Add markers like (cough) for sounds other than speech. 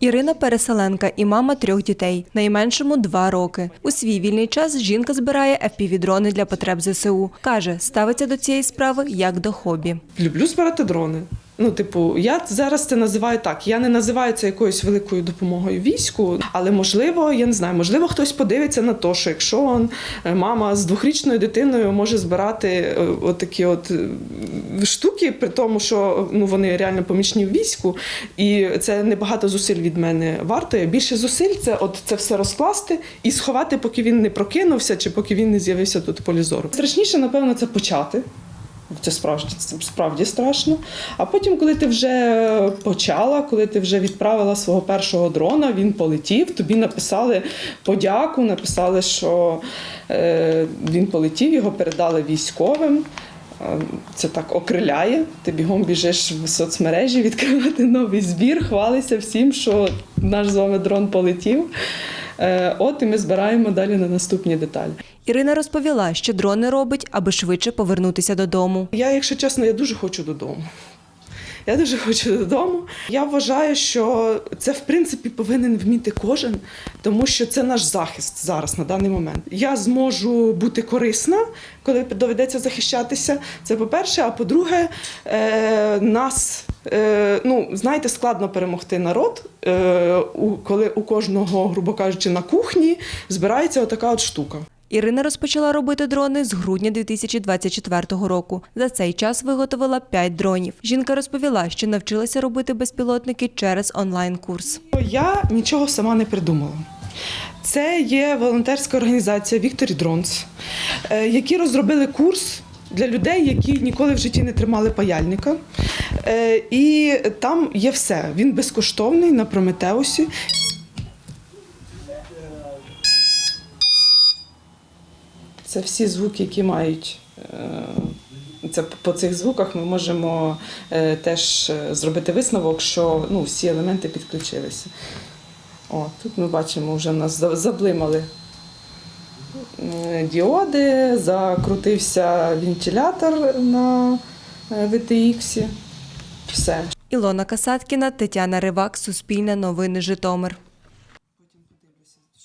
Ірина Переселенка і мама трьох дітей, найменшому два роки. У свій вільний час жінка збирає FPV-дрони для потреб ЗСУ. Каже, ставиться до цієї справи як до хобі. Люблю збирати дрони. Ну, типу, я зараз це називаю так. Я не називаю це якоюсь великою допомогою війську, але можливо, я не знаю, можливо, хтось подивиться на те, що якщо он, е, мама з двохрічною дитиною може збирати е, отакі от е, штуки, при тому, що ну вони реально помічні в війську, і це небагато зусиль від мене вартує. Більше зусиль це от це все розкласти і сховати, поки він не прокинувся, чи поки він не з'явився тут в полі зору. Страшніше, напевно, це почати. Це справді, це справді страшно. А потім, коли ти вже почала, коли ти вже відправила свого першого дрона, він полетів, тобі написали подяку, написали, що е, він полетів, його передали військовим. Е, Це так окриляє. Ти бігом біжиш в соцмережі відкривати (laughs) новий збір, хвалися всім, що наш з вами дрон полетів. Е, От і ми збираємо далі на наступні деталі. Ірина розповіла, що дрони робить, аби швидше повернутися додому. Я, якщо чесно, я дуже хочу додому. Я дуже хочу додому. Я вважаю, що це в принципі повинен вміти кожен, тому що це наш захист зараз на даний момент. Я зможу бути корисна, коли доведеться захищатися. Це по-перше, а по-друге, е, нас. е, Ну, знаєте, складно перемогти народ, е, коли у кожного, грубо кажучи, на кухні збирається отака от штука. Ірина розпочала робити дрони з грудня 2024 року. За цей час виготовила 5 дронів. Жінка розповіла, що навчилася робити безпілотники через онлайн-курс. Я нічого сама не придумала. Це є волонтерська організація Victory Drones, е, які розробили курс для людей, які ніколи в житті не тримали паяльника. Е, І там є все. Він безкоштовний на Прометеусі. Це всі звуки, які мають. е, Це по цих звуках ми можемо е, теж е, зробити висновок, що ну, всі елементи підключилися. О, тут ми бачимо, вже нас заблимали діоди, закрутився вентилятор на VTX. Все. Ілона Касаткіна, Тетяна Ривак, Суспільне новини Житомир.